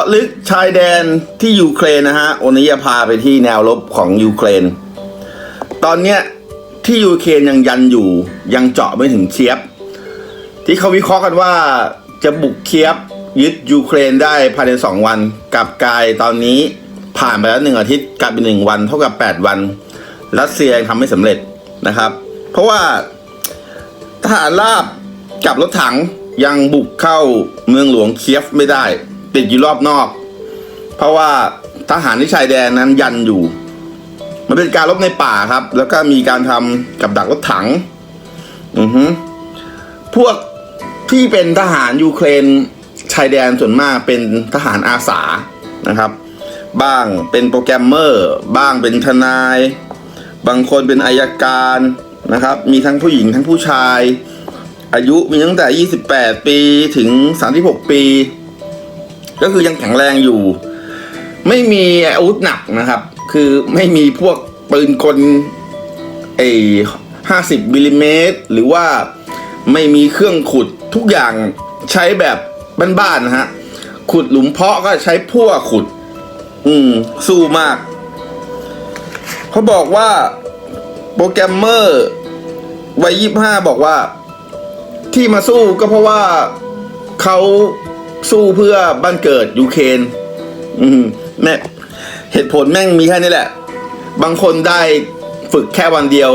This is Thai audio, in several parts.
าะลึกชายแดนที่ยูเครนนะฮะวันนี้จะพาไปที่แนวรบของยูเครน ตอนเนี้ยที่ยูเครนยังยันอยู่ยังเจาะไม่ถึงเคียบ ที่เขาวิเคราะห์กันว่าจะบุกเคียบยึดยูเครนได้ภายในสองวันกับกายตอนนี้ผ่านไปแล้วหนึ่งอาทิตย์กลายเป็นหนึ่งวันเท่ากับแปดวัน รัสเซียยังทำไม่สำเร็จนะครับ เพราะว่าทหารราบกับรถถังยังบุกเข้าเมืองหลวงเคียฟไม่ได้ ติดอยู่รอบนอก เพราะว่าทหารที่ชายแดนนั้นยันอยู่ มันเป็นการรบในป่าครับ แล้วก็มีการทำกับดักรถถัง อือฮึพวกที่เป็นทหารยูเครนชายแดนส่วนมากเป็นทหารอาสานะครับ บ้างเป็นโปรแกรมเมอร์ บ้างเป็นทนาย บางคนเป็นอายการนะครับ มีทั้งผู้หญิงทั้งผู้ชาย อายุมีตั้งแต่ 28 ปีถึง 36 ปี ก็คือยังแข็งแรงอยู่ ไม่มีอาวุธหนักนะครับ คือไม่มีพวกปืนกลไอ้ห้าสิบมิลลิเมตรหรือว่าไม่มีเครื่องขุดทุกอย่างใช้แบบบ้านๆนะฮะ ขุดหลุมเพาะก็ใช้พั่วขุด อืม สู้มาก เขาบอกว่าโปรแกรมเมอร์วัยยี่ห้าบอกว่า ที่มาสู้ก็เพราะว่าเขา สู้เพื่อบ้านเกิดยูเครนอืมแม่เหตุผลแม่งมีแค่นี้แหละ บางคนได้ฝึกแค่วันเดียว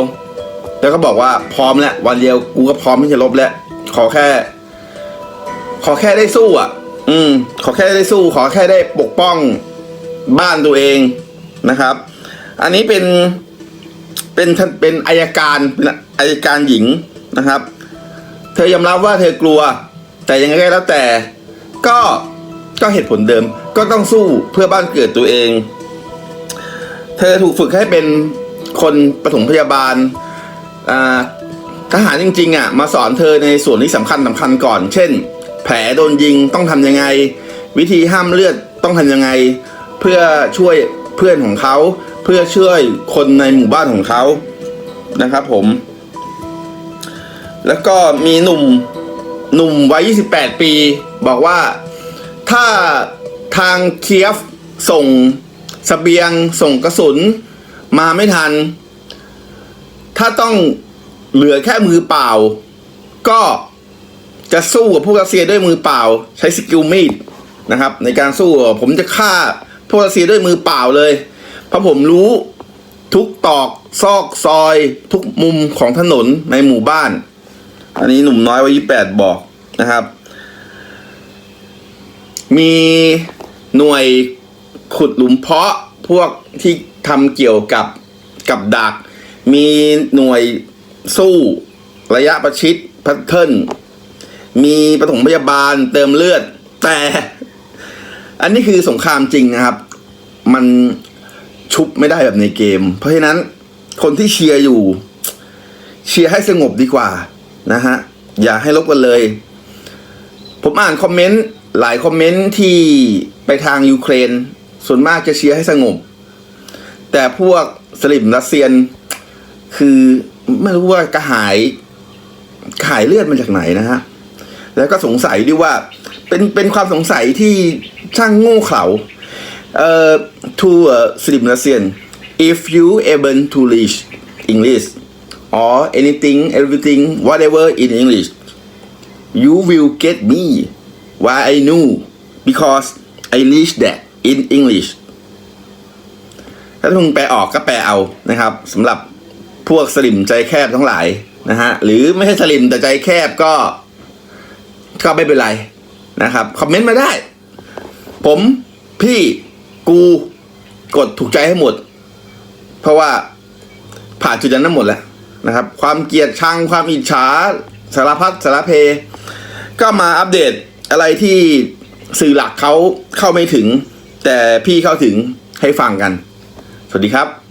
แล้วก็บอกว่าพร้อมแล้ววันเดียวกูก็พร้อมที่จะลบแล้วขอแค่ ขอแค่ได้สู้อะ อืม ขอแค่ได้สู้ ขอแค่ได้ปกป้องบ้านตัวเองนะครับ อันนี้เป็นเป็นท่านเป็นอายการเป็นอายการหญิงนะครับ เธอยอมรับว่าเธอกลัว แต่ยังไงก็แล้วแต่ ก็ก็เหตุผลเดิมก็ต้องสู้เพื่อบ้านเกิดตัวเอง เธอถูกฝึกให้เป็นคนปฐมพยาบาลทหารจริงๆอะมาสอนเธอในส่วนที่สำคัญสำคัญก่อน เช่น แผลโดนยิงต้องทำยังไง วิธีห้ามเลือดต้องทำยังไง เพื่อช่วยเพื่อนของเขา เพื่อช่วยคนในหมู่บ้านของเขานะครับผม แล้วก็มีหนุ่ม หนุ่มวัย 28 ปี บอกว่าถ้าทางเคียฟส่งสเสบียงส่งกระสุน มาไม่ทัน ถ้าต้องเหลือแค่มือเปล่า ก็จะสู้กับพวกรัสเซียด้วยมือเปล่า ใช้สกิลมีดนะครับ ในการสู้ผมจะฆ่าพวกรัสเซียด้วยมือเปล่าเลย เพราะผมรู้ทุกตอกซอกซอย ทุกมุมของถนนในหมู่บ้าน อันนี้หนุ่มน้อยวัยยี่แปดบอกนะครับ มีหน่วยขุดหลุมเพาะพวกที่ทำเกี่ยวกับกับดัก มีหน่วยสู้ระยะประชิดพัทเทิลมีปฐมพยาบาลเติมเลือด แต่ อันนี้คือสงครามจริงนะครับ มันชุบไม่ได้แบบในเกม เพราะฉะนั้นคนที่เชียร์อยู่ เชียร์ให้สงบดีกว่า นะฮะอย่าให้ลบกันเลย ผมอ่านคอมเมนต์หลายคอมเมนต์ที่ไปทางยูเครน ส่วนมากจะเชียร์ให้สงบ แต่พวกสลิมรัสเซียน คือไม่รู้ว่ากระหายกระหายเลือดมาจากไหนนะฮะ แล้วก็สงสัยด้วยว่าเป็นเป็นความสงสัยที่ช่างโง่เขลาเอ่อ to a slim Russian if you able to reach English or anything everything whatever in English you will get me why I knew because I reach that in English ถ้ามึงแปลออกก็แปลเอานะครับสำหรับพวกสลิมใจแคบทั้งหลายนะฮะหรือไม่ใช่สลิมแต่ใจแคบก็ ก็ไม่เป็นไรนะครับคอมเมนต์มาได้ ผมพี่กูกดถูกใจให้หมด เพราะว่าผ่านจุดนั้นทั้งหมดแล้ว นะครับ ความเกลียดชังความอิจฉาสารพัดสารเพ ก็มาอัปเดตอะไรที่สื่อหลักเขาเข้าไม่ถึง แต่พี่เข้าถึงให้ฟังกัน สวัสดีครับ